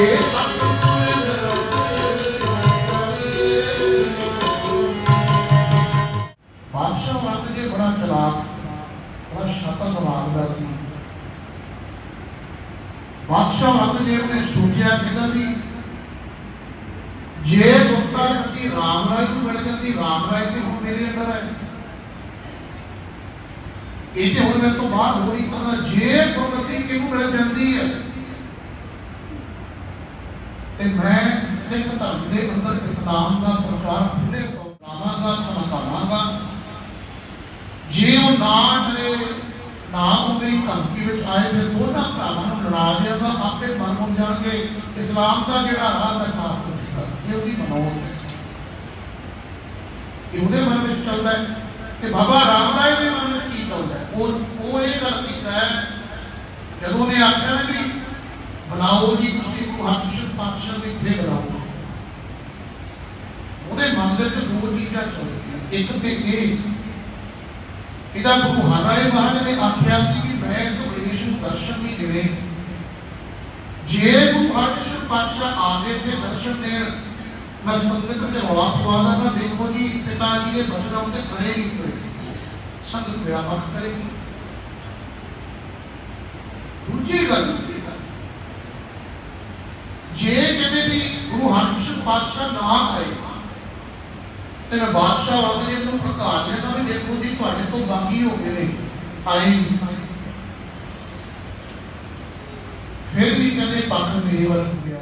ਪਾਤਸ਼ਾਹ ਬਾਦਸ਼ਾਹ ਵਕਤ ਜੇ ਬੜਾ ਚਲਾਕ, ਬੜਾ ਸ਼ਾਤਰ ਦਿਮਾਗ ਦਾ ਸੀ। ਬਾਦਸ਼ਾਹ ਵਕਤ ਜੇ ਉਹਨੇ ਸੋਚਿਆ ਕਿਦਾ ਵੀ ਜੇ ਮੁਕਤਾ ਗਤੀ ਰਾਮ ਰਾਏ ਨੂੰ ਮਿਲ ਜਾਂਦੀ, ਰਾਮ ਰਾਜ ਤੇ ਹੁਣ ਮੇਰੇ ਅੰਦਰ ਹੈ। ਇਹ ਤੇ ਹੁਣ ਮੇਰੇ ਤੋਂ ਬਾਹਰ ਹੋ ਨਹੀਂ ਸਕਦਾ। ਜੇ ਗੁਰਗਤੀ ਕਿਹਨੂੰ ਮਿਲ ਜਾਂਦੀ ਹੈ? ਤੇ ਮੈਂ ਸਿੱਖ ਧਰਮ ਦੇ ਅੰਦਰ ਇਸਲਾਮ ਦਾ ਪ੍ਰਚਾਰ ਖੁੱਲੇ ਕਰਾਵਾਂਗਾ ਕਰਾਵਾਂਗਾ ਜੇ ਉਹ ਨਾ ਡਰੇ ਨਾ ਉਹ ਧਮਕੀ ਵਿੱਚ ਆਏ, ਫਿਰ ਦੋਨਾਂ ਭਰਾਵਾਂ ਨੂੰ ਲੜਾ ਦਿਆਂਗਾ ਆਪੇ ਮਨ ਹੋ ਜਾਣਗੇ। ਇਸਲਾਮ ਦਾ ਜਿਹੜਾ ਰਾਹ ਮੈਂ ਸਾਫ਼ ਕਰ ਦਿੱਤਾ ਇਹ ਉਹਦੀ ਮਨੋਤ ਹੈ। ਇਹ ਉਹਦੇ ਮਨ ਵਿੱਚ ਚੱਲਦਾ ਹੈ ਕਿ ਬਾਬਾ ਰਾਮ ਰਾਏ ਦੇ ਮਨ ਵਿੱਚ ਕੀ ਚੱਲਦਾ ਉਹ ਉਹ ਇਹ ਗੱਲ ਕੀਤਾ ਹੈ, ਜਦੋਂ ਉਹਨੇ ਆਖਿਆ ਨਾ ਕਿ ਬਣਾਓ ਜੀ, ਤੁਸੀਂ ਗੁਰੂ ਹਰਕ੍ਰਿਸ਼ਨ ਪਾਤਸ਼ਾਹ ਦੀ ਫੇਰ ਬਣਾਓ। ਉਹਦੇ ਮਨ ਦੇ ਵਿੱਚ ਦੋ ਚੀਜ਼ਾਂ ਚੱਲਦੀਆਂ। ਇੱਕ ਤੇ ਇਹ, ਇਹਦਾ ਗੁਰੂ ਹਰਿ ਮਹਾਰਾਜ ਨੇ ਆਖਿਆ ਸੀ ਕਿ ਮੈਂ ਇਸ ਉਪਦੇਸ਼ ਨੂੰ ਦਰਸ਼ਨ ਨਹੀਂ ਦੇਣੇ। ਜੇ ਗੁਰੂ ਹਰਿਕ੍ਰਿਸ਼ਨ ਪਾਤਸ਼ਾਹ ਆਗੇ ਤੇ ਦਰਸ਼ਨ ਦੇਣ, ਮੈਂ ਸੰਗਤ ਤੇ ਰੌਲਾ ਪਵਾਦਾ ਤਾਂ ਦੇਖੋ ਜੀ, ਪਿਤਾ ਜੀ ਦੇ ਬਚਨ ਉੱਤੇ ਖੜੇ ਨਹੀਂ ਹੋਏ। ਸੰਗਤ ਮੇਰਾ ਮਤ ਕਰੇਗੀ ਦੂਜੀ ਗੱਲ ਜੇ ਕਿਤੇ ਵੀ ਗੁਰੂ ਹਰਿਕ੍ਰਿਸ਼ਨ ਪਾਤਸ਼ਾਹ ਨਾ ਆਏ, ਤੇ ਮੈਂ ਬਾਦਸ਼ਾਹ ਵਾਂਗ ਨੂੰ ਪ੍ਰਕਾਸ਼ ਦੇ ਵੀ ਦੇਖੋ ਜੀ ਤੁਹਾਡੇ ਤੋਂ ਬਾਗੀ ਹੋ ਗਏ ਨੇ ਆਈ ਫਿਰ ਵੀ ਕਹਿੰਦੇ ਪੱਖ ਮੇਰੇ ਵੱਲ ਹੋ ਗਿਆ।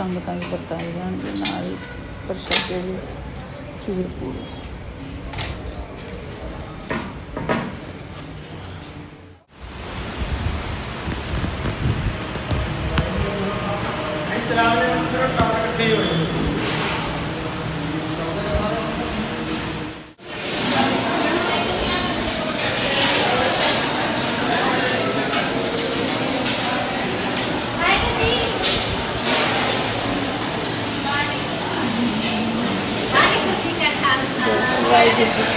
ਸੰਗਤਾਂ ਵੀ ਵਰਤਾਏ ਜਾਣਗੇ ਨਾਲ ਹੀ ਪ੍ਰਸ਼ਾਦੇ ਵੀ ਖੀਰ ਪੂਰੀ